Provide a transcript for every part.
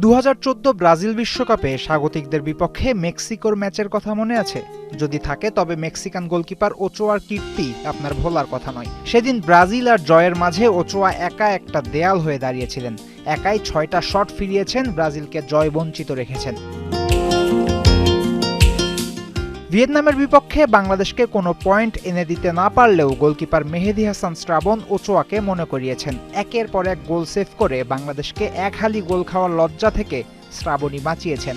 দু হাজার চোদ্দ ব্রাজিল বিশ্বকাপে স্বাগতিকদের বিপক্ষে মেক্সিকোর ম্যাচের কথা মনে আছে। যদি থাকে, তবে মেক্সিকান গোলকিপার ওচোয়ার কীর্তি আপনার ভোলার কথা নয়। সেদিন ব্রাজিল আর জয়ের মাঝে ওচোয়া একা একটা দেয়াল হয়ে দাঁড়িয়েছিলেন। একাই ছয়টা শট ফিরিয়েছেন, ব্রাজিলকে জয় বঞ্চিত রেখেছেন। ভিয়েতনামের বিপক্ষে বাংলাদেশকে কোনো পয়েন্ট এনে দিতে না পারলেও গোলকিপার মেহেদি হাসান শ্রাবণ ওচোয়াকে মনে করিয়েছেন। একের পর এক গোল সেভ করে বাংলাদেশকে এক হালি গোল খাওয়ার লজ্জা থেকে শ্রাবণী বাঁচিয়েছেন।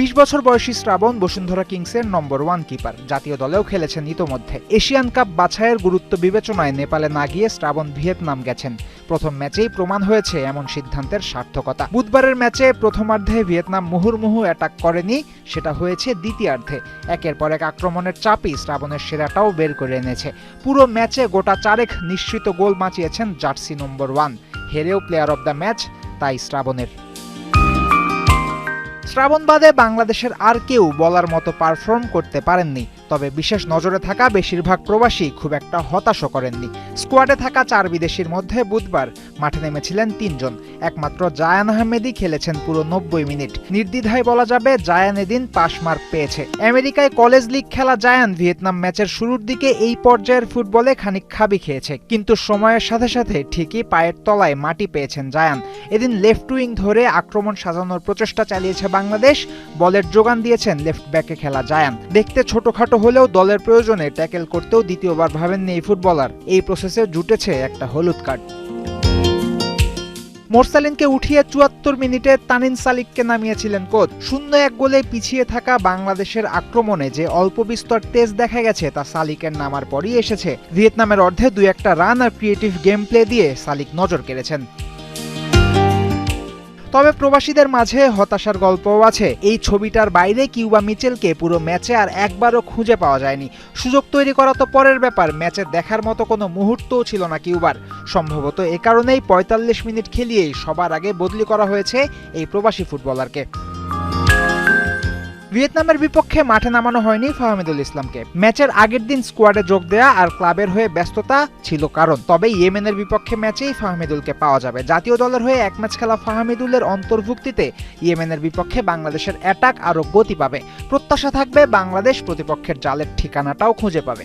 বিশ বছর বয়সী শ্রাবণ বসুন্ধরা কিংসের নম্বর ওয়ান কিপার। জাতীয় দলেও খেলেছেন ইতোমধ্যে। এশিয়ান কাপ বাছাইয়ের গুরুত্ব বিবেচনায় নেপালে না গিয়ে শ্রাবণ ভিয়েতনাম গেছেন। প্রথম ম্যাচেই প্রমাণ হয়েছে এমন সিদ্ধান্তের সার্থকতা। বুধবারের ম্যাচে প্রথমার্ধে ভিয়েতনাম মুহুর্মুহু অ্যাটাক করেনি, সেটা হয়েছে দ্বিতীয়ার্ধে। একের পর এক আক্রমণের চাপই শ্রাবণের সেরাটাও বের করে এনেছে। পুরো ম্যাচে গোটা চারেক নিশ্চিত গোল বাঁচিয়েছেন জার্সি নম্বর ওয়ান। হেরেও প্লেয়ার অব দ্য ম্যাচ তাই শ্রাবণের। শ্রাবণ বাদে বাংলাদেশের আর কেউ বলার মতো পারফর্ম করতে পারেননি। তবে বিশেষ নজরে থাকা বেশিরভাগ প্রবাসী খুব একটা হতাশও করেননি। স্কোয়াডে থাকা চার বিদেশির মধ্যে বুধবার মাঠে নেমেছিলেন তিনজন। একমাত্র জায়ান আহমেদই খেলেছেন পুরো নব্বই মিনিট। নির্দ্বিধায় বলা যাবে জায়ান এদিন পাশ মার্ক পেয়েছে। আমেরিকায় কলেজ লিগ খেলা জায়ান ভিয়েতনাম ম্যাচের শুরুর দিকে এই পর্যায়ের ফুটবলে খানিক খাবি খেয়েছে। কিন্তু সময়ের সাথে সাথে ঠিকই পায়ের তলায় মাটি পেয়েছেন জায়ান। এদিন লেফট উইং ধরে আক্রমণ সাজানোর প্রচেষ্টা চালিয়েছে বাংলাদেশ। বলের যোগান দিয়েছেন লেফট ব্যাকে খেলা জায়ান। দেখতে ছোটখাটো হলেও দলের প্রয়োজনে ট্যাকেল করতেও দ্বিতীয়বার ভাবেননি এই ফুটবলার। এই প্রসেসে জুটেছে একটা হলুদ কার্ড। মোরসালিনকে উঠিয়ে চুয়াত্তর মিনিটে তানিন সালিককে নামিয়েছিলেন কোচ। শূন্য এক গোলে পিছিয়ে থাকা বাংলাদেশের আক্রমণে যে অল্প বিস্তর তেজ দেখা গেছে, তা সালিকের নামার পরই এসেছে। ভিয়েতনামের অর্ধে দুই একটা রান আর ক্রিয়েটিভ গেম প্লে দিয়ে সালিক নজর কেড়েছেন। তবে প্রবাসীদের মাঝে হতাশার গল্পও আছে? এই ছবিটার বাইরে কিউবা মিচেলকে পুরো ম্যাচে আর একবারও খুঁজে পাওয়া যায়নি। সুযোগ তৈরি করা তো পরের ব্যাপার, ম্যাচে দেখার মতো কোনো মুহূর্তও ছিল না কিউবার। সম্ভবত এ কারণেই পঁয়তাল্লিশ মিনিট খেলিয়েই সবার আগে বদলি করা হয়েছে এই প্রবাসী ফুটবলারকে। ভিয়েতনামের বিপক্ষে মাঠে নামানো হয়নি ফাহমিদুল ইসলামকে। ম্যাচের আগের দিন স্কোয়াডে যোগ দেয়া আর ক্লাবের হয়ে ব্যস্ততা ছিল কারণ। তবে ইয়েমেনের বিপক্ষে ম্যাচেই ফাহমিদুলকে পাওয়া যাবে। জাতীয় দলের হয়ে এক ম্যাচ খেলা ফাহমিদুলের অন্তর্ভুক্তিতে ইয়েমেনের বিপক্ষে বাংলাদেশের অ্যাটাক আরও গতি পাবে। প্রত্যাশা থাকবে বাংলাদেশ প্রতিপক্ষের জালের ঠিকানাটাও খুঁজে পাবে।